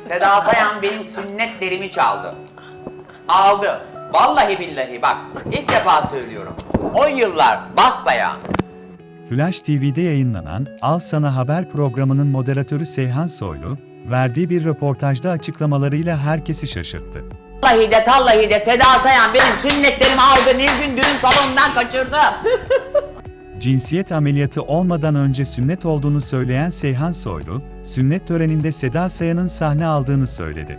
Seda Sayan benim sünnetlerimi çaldı. Aldı. Vallahi billahi bak ilk defa söylüyorum. O yıllar basbayağı. Flash TV'de yayınlanan Al Sana Haber programının moderatörü Seyhan Soylu, verdiği bir röportajda açıklamalarıyla herkesi şaşırttı. Vallahi de tallahi de Seda Sayan benim sünnetlerimi aldı. Nilgün düğün salonundan kaçırdı. Cinsiyet ameliyatı olmadan önce sünnet olduğunu söyleyen Seyhan Soylu, sünnet töreninde Seda Sayan'ın sahne aldığını söyledi.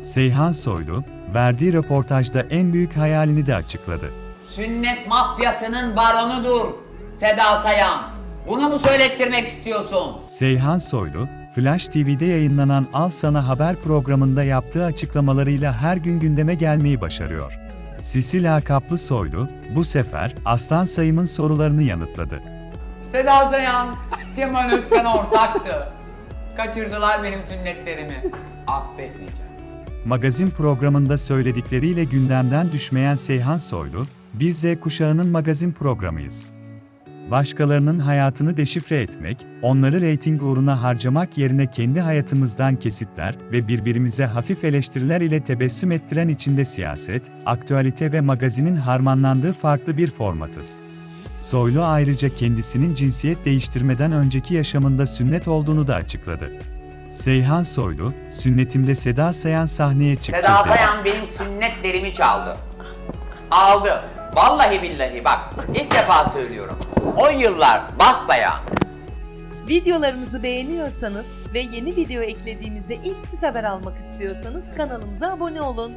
Seyhan Soylu, verdiği röportajda en büyük hayalini de açıkladı. Sünnet mafyasının baronudur Seda Sayan. Bunu mu söylettirmek istiyorsun? Seyhan Soylu, Flash TV'de yayınlanan Al Sana Haber programında yaptığı açıklamalarıyla her gün gündeme gelmeyi başarıyor. Sisi lakaplı Soylu, bu sefer Aslan Sayım'ın sorularını yanıtladı. Seda Sayan, Kemal Özkan ortaktı. Kaçırdılar benim sünnetlerimi. Affetmeyeceğim. Magazin programında söyledikleriyle gündemden düşmeyen Seyhan Soylu, biz Z kuşağının magazin programıyız. Başkalarının hayatını deşifre etmek, onları reyting uğruna harcamak yerine kendi hayatımızdan kesitler ve birbirimize hafif eleştiriler ile tebessüm ettiren içinde siyaset, aktüalite ve magazinin harmanlandığı farklı bir formatız. Soylu ayrıca kendisinin cinsiyet değiştirmeden önceki yaşamında sünnet olduğunu da açıkladı. Seyhan Soylu, sünnetimde Seda Sayan sahneye çıktı. Seda. Sayan benim sünnetlerimi çaldı. Aldı. Vallahi billahi bak ilk defa söylüyorum. O yıllar basbayağı. Videolarımızı beğeniyorsanız ve yeni video eklediğimizde ilk siz haber almak istiyorsanız kanalımıza abone olun.